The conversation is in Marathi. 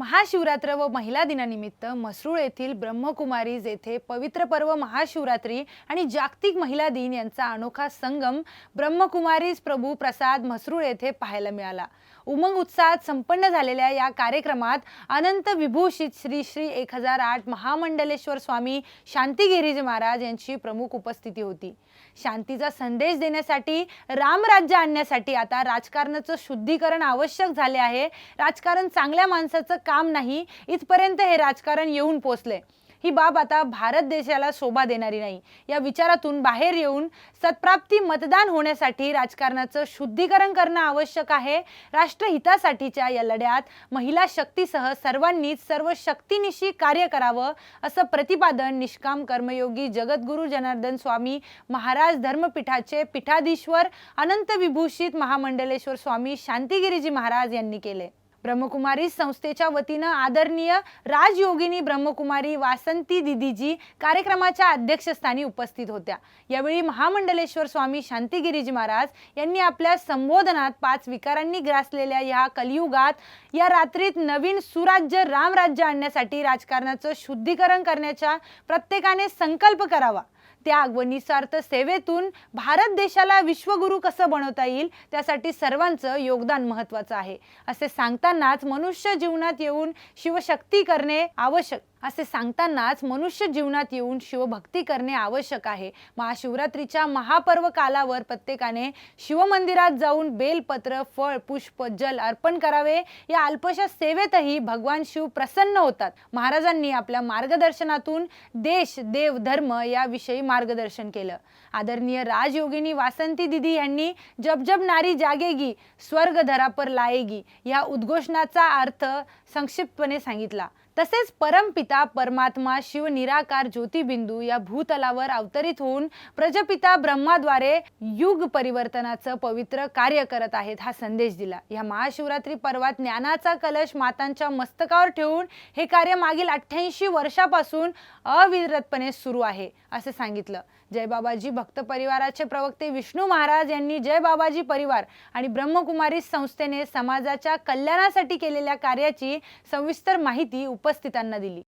महाशिवरात्र व महिला दिनानिमित्त मसरूळ येथील ब्रह्मकुमारीज येथे पवित्र पर्व महाशिवरात्री आणि जागतिक महिला दिन यांचा अनोखा संगम ब्रह्मकुमारीज प्रभू प्रसाद मसरूळ येथे पाहायला मिळाला. उमंग उत्साहात संपन्न झालेल्या या कार्यक्रमात अनंत विभूषित श्री श्री एक हजार आठ महामंडलेश्वर स्वामी शांतीगिरीजी महाराज यांची प्रमुख उपस्थिती होती. शांतीचा संदेश देण्यासाठी रामराज्य आणण्यासाठी आता राजकारणाचं शुद्धीकरण आवश्यक झाले आहे. राजकारण चांगल्या माणसाचं काम नाही इथपर्यंत हे राजकारण येऊन पोचले ही बाब आता भारत देशाला शोभा देणारी नाही. या विचारातून बाहेर येऊन सत्प्राप्ती मतदान होण्यासाठी राजकारणाचं शुद्धीकरण करणं आवश्यक आहे. राष्ट्रहितासाठीच्या या लढ्यात महिला शक्तीसह सर्वांनीच सर्व शक्तीनिशी कार्य करावं असं प्रतिपादन निष्काम कर्मयोगी जगद्गुरू जनार्दन स्वामी महाराज धर्मपीठाचे पीठाधीश्वर अनंत विभूषित महामंडलेश्वर स्वामी शांतिगिरीजी महाराज यांनी केले. ब्रह्मकुमारी संस्थेच्या वतीनं आदरणीय राजयोगिनी ब्रह्मकुमारी वासंती दिदीजी कार्यक्रमाच्या अध्यक्षस्थानी उपस्थित होत्या. यावेळी महामंडलेश्वर स्वामी शांतिगिरीजी महाराज यांनी आपल्या संबोधनात पाच विकारांनी ग्रासलेल्या या कलियुगात या रात्रीत नवीन सुराज्य रामराज्य आणण्यासाठी राजकारणाचं शुद्धीकरण करण्याच्या प्रत्येकाने संकल्प करावा. त्याग व निस्वार्थ सेवेतून भारत देशाला विश्वगुरू कसं बनवता येईल त्यासाठी सर्वांचं योगदान महत्वाचं आहे. असे सांगतानाच मनुष्य जीवनात येऊन शिवशक्ती करणे आवश्यक असे सांगतानाच मनुष्य जीवनात येऊन शिवभक्ती करणे आवश्यक आहे. महाशिवरात्रीच्या महापर्व कालावर प्रत्येकाने शिवमंदिरात जाऊन बेलपत्र फळ पुष्प जल अर्पण करावे. या अल्पशा सेवेतही भगवान शिव प्रसन्न होतात. महाराजांनी आपल्या मार्गदर्शनातून देश देव धर्म याविषयी मार्गदर्शन केलं. आदरणीय राजयोगिनी वासंती दिदी यांनी जब जब नारी जागेगी स्वर्ग धरापर लायेगी लाएगी या उद्घोषणाचा अर्थ संक्षिप्तपणे सांगितला. तसेच परमपिता परमात्मा शिव निराकार ज्योतिबिंदू या भूतलावर अवतरित होऊन प्रजपिता ब्रह्माद्वारे युग परिवर्तनाचं पवित्र कार्य करत आहेत हा संदेश दिला. या महाशिवरात्री पर्वात ज्ञानाचा कलश मातांच्या मस्तकावर ठेवून हे कार्य मागील अठ्ठ्याऐंशी वर्षापासून अविरतपणे सुरू आहे असं सांगितलं. जय बाबाजी. भक्त परिवाराचे प्रवक्ते विष्णू महाराज यांनी जय बाबाजी परिवार आणि ब्रह्मकुमारी संस्थेने समाजाच्या कल्याणासाठी केलेल्या कार्याची सविस्तर माहिती उपस्थितांना दिली.